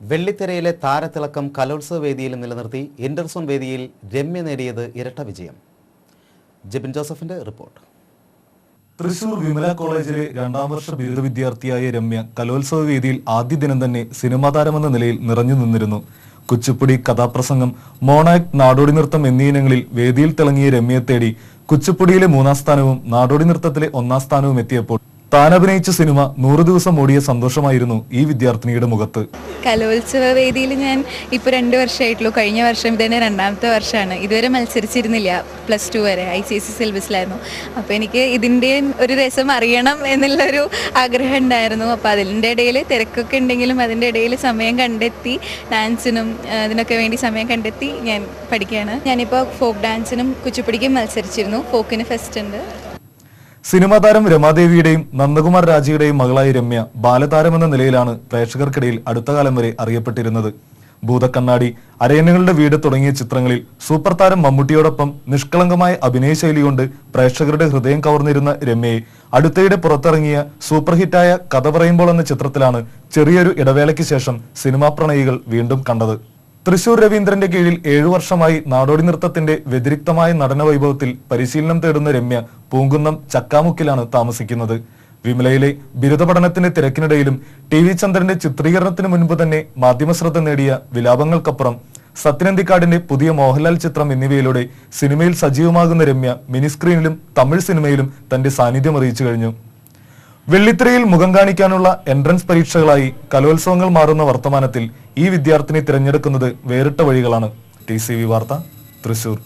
വെള്ളിത്തിരയിലെ താരത്തിളക്കം കലോത്സവ വേദിയിൽ നിലനിർത്തി ഇന്റർസോൺ വേദിയിൽ രമ്യ നേടിയത് ഇരട്ട വിജയം. ജെബിൻ ജോസഫിന്റെ റിപ്പോർട്ട്. തൃശൂർ വിമല കോളേജിലെ രണ്ടാം വർഷ ബിരുദ വിദ്യാർത്ഥിയായ രമ്യ കലോത്സവ വേദിയിൽ ആദ്യ ദിനം തന്നെ സിനിമാ താരമെന്ന നിലയിൽ നിറഞ്ഞു നിന്നിരുന്നു. കുച്ചിപ്പുടി കഥാപ്രസംഗം മോണാക് നാടോടി നൃത്തം എന്നീ ഇനങ്ങളിൽ വേദിയിൽ തിളങ്ങിയ രമ്യയെ തേടി കുച്ചിപ്പുടിയിലെ മൂന്നാം സ്ഥാനവും നാടോടി നൃത്തത്തിലെ ഒന്നാം സ്ഥാനവും എത്തിയപ്പോൾ താൻ അഭിനയിച്ച സിനിമ നൂറു ദിവസം ഓടിയ സന്തോഷമായിരുന്നു ഈ വിദ്യാർത്ഥിനിയുടെ മുഖത്ത്. കലോത്സവ വേദിയിൽ ഞാൻ ഇപ്പോൾ രണ്ട് വർഷമായിട്ടുള്ളൂ. കഴിഞ്ഞ വർഷം ഇതന്നെ രണ്ടാമത്തെ വർഷമാണ്. ഇതുവരെ മത്സരിച്ചിരുന്നില്ല. പ്ലസ് ടു വരെ ഐ സി എസ് സി സിലബസിലായിരുന്നു. അപ്പോൾ എനിക്ക് ഇതിന്റെയും ഒരു രസം അറിയണം എന്നുള്ളൊരു ആഗ്രഹം ഉണ്ടായിരുന്നു. അപ്പോൾ അതിന്റെ ഇടയിൽ തിരക്കൊക്കെ ഉണ്ടെങ്കിലും അതിന്റെ ഇടയിൽ സമയം കണ്ടെത്തി ഡാൻസിനും അതിനൊക്കെ വേണ്ടി സമയം കണ്ടെത്തി ഞാൻ പഠിക്കുകയാണ്. ഞാനിപ്പോൾ ഫോക്ക് ഡാൻസിനും കുച്ചിപ്പുടിക്കും മത്സരിച്ചിരുന്നു. ഫോക്കിന് ഫെസ്റ്റ് ഉണ്ട്. സിനിമാ താരം രമാദേവിയുടെയും നന്ദകുമാർ രാജയുടെയും മകളായ രമ്യ ബാലതാരമെന്ന നിലയിലാണ് പ്രേക്ഷകർക്കിടയിൽ അടുത്ത കാലം വരെ അറിയപ്പെട്ടിരുന്നത്. ഭൂതക്കണ്ണാടി അരയന്നുകളുടെ വീട് തുടങ്ങിയ ചിത്രങ്ങളിൽ സൂപ്പർ താരം മമ്മൂട്ടിയോടൊപ്പം നിഷ്കളങ്കമായ അഭിനയ ശൈലി കൊണ്ട് പ്രേക്ഷകരുടെ ഹൃദയം കവർന്നിരുന്ന രമ്യയെ അടുത്തയിടെ പുറത്തിറങ്ങിയ സൂപ്പർ ഹിറ്റായ കഥ പറയുമ്പോൾ എന്ന ചിത്രത്തിലാണ് ചെറിയൊരു ഇടവേളയ്ക്ക് ശേഷം സിനിമാ പ്രണയികൾ വീണ്ടും കണ്ടത്. തൃശൂർ രവീന്ദ്രന്റെ കീഴിൽ ഏഴു വർഷമായി നാടോടി നൃത്തത്തിന്റെ വ്യതിരിക്തമായ നടന വൈഭവത്തിൽ പരിശീലനം തേടുന്ന രമ്യ പൂങ്കുന്നം ചക്കാമുക്കിലാണ് താമസിക്കുന്നത്. വിമലയിലെ ബിരുദ പഠനത്തിന്റെ തിരക്കിനിടയിലും ടി വി ചന്ദ്രന്റെ ചിത്രീകരണത്തിന് മുൻപ് തന്നെ മാധ്യമശ്രദ്ധ നേടിയ വിലാപങ്ങൾക്കപ്പുറം സത്യനന്തിക്കാടിന്റെ പുതിയ മോഹൻലാൽ ചിത്രം എന്നിവയിലൂടെ സിനിമയിൽ സജീവമാകുന്ന രമ്യ മിനി സ്ക്രീനിലും തമിഴ് സിനിമയിലും തന്റെ സാന്നിധ്യം അറിയിച്ചു കഴിഞ്ഞു. വെള്ളിത്തിരയിൽ മുഖം കാണിക്കാനുള്ള എൻട്രൻസ് പരീക്ഷകളായി കലോത്സവങ്ങൾ മാറുന്ന വർത്തമാനത്തിൽ ഈ വിദ്യാർത്ഥിനി തിരഞ്ഞെടുക്കുന്നത് വേറിട്ട വഴികളാണ്. ടി വാർത്ത തൃശൂർ.